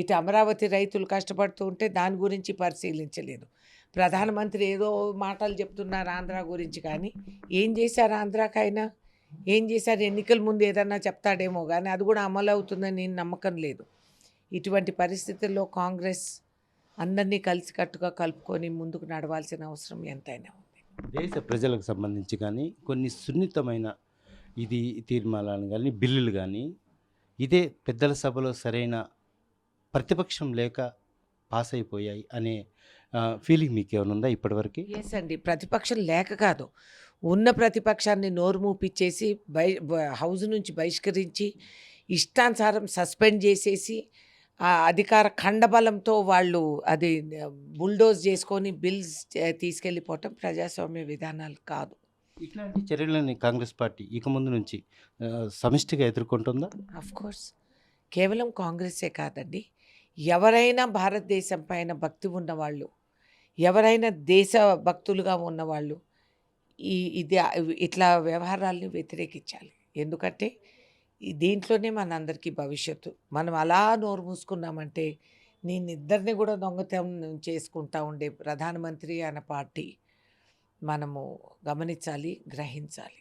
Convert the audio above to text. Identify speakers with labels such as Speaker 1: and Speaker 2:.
Speaker 1: ఇటు అమరావతి రైతులు కష్టపడుతూ ఉంటే దాని గురించి పరిశీలించలేదు. ప్రధానమంత్రి ఏదో మాటలు చెప్తున్నారు ఆంధ్ర గురించి కానీ. ఏం చేశారు ఆంధ్రాకైనా ఏం చేశారు? ఎన్నికల ముందు ఏదన్నా చెప్తాడేమో కానీ అది కూడా అమలు అవుతుందని నేను నమ్మకం లేదు. ఇటువంటి పరిస్థితుల్లో కాంగ్రెస్ అందరినీ కలిసికట్టుగా కలుపుకొని ముందుకు నడవాల్సిన అవసరం ఎంతైనా ఉంది.
Speaker 2: దేశ ప్రజలకు సంబంధించి కానీ కొన్ని సున్నితమైన ఇది తీర్మానాలు కానీ బిల్లులు కానీ ఇదే పెద్దల సభలో సరైన ప్రతిపక్షం లేక పాస్ అయిపోయాయి అనే ఫీలింగ్ మీకు ఏమైనా ఉందా ఇప్పటివరకు?
Speaker 1: ఎస్ అండి. ప్రతిపక్షం లేక కాదు. ఉన్న ప్రతిపక్షాన్ని నోరు మూపిచ్చేసి బై హౌస్ నుంచి బహిష్కరించి ఇష్టానుసారం సస్పెండ్ చేసేసి ఆ అధికార ఖండబలంతో వాళ్ళు అది బుల్డోజ్ చేసుకొని బిల్స్ తీసుకెళ్ళిపోవటం ప్రజాస్వామ్య విధానాలు కాదు.
Speaker 2: ఇట్లాంటి చర్యలని కాంగ్రెస్ పార్టీ ఇక ముందు నుంచి సమిష్టిగా ఎదుర్కొంటుందా?
Speaker 1: అఫ్ కోర్స్ కేవలం కాంగ్రెసే కాదండి. ఎవరైనా భారతదేశం పైన భక్తి ఉన్నవాళ్ళు ఎవరైనా దేశ భక్తులుగా ఉన్నవాళ్ళు ఈ ఇది ఇట్లా వ్యవహారాల్ని వ్యతిరేకించాలి. ఎందుకంటే దీంట్లోనే మనందరికీ భవిష్యత్తు. మనం అలా నోరు మూసుకున్నామంటే నేను ఇద్దరిని కూడా దొంగతనం చేసుకుంటా ఉండే ప్రధానమంత్రి అన్న పార్టీ మనము గమనించాలి గ్రహించాలి.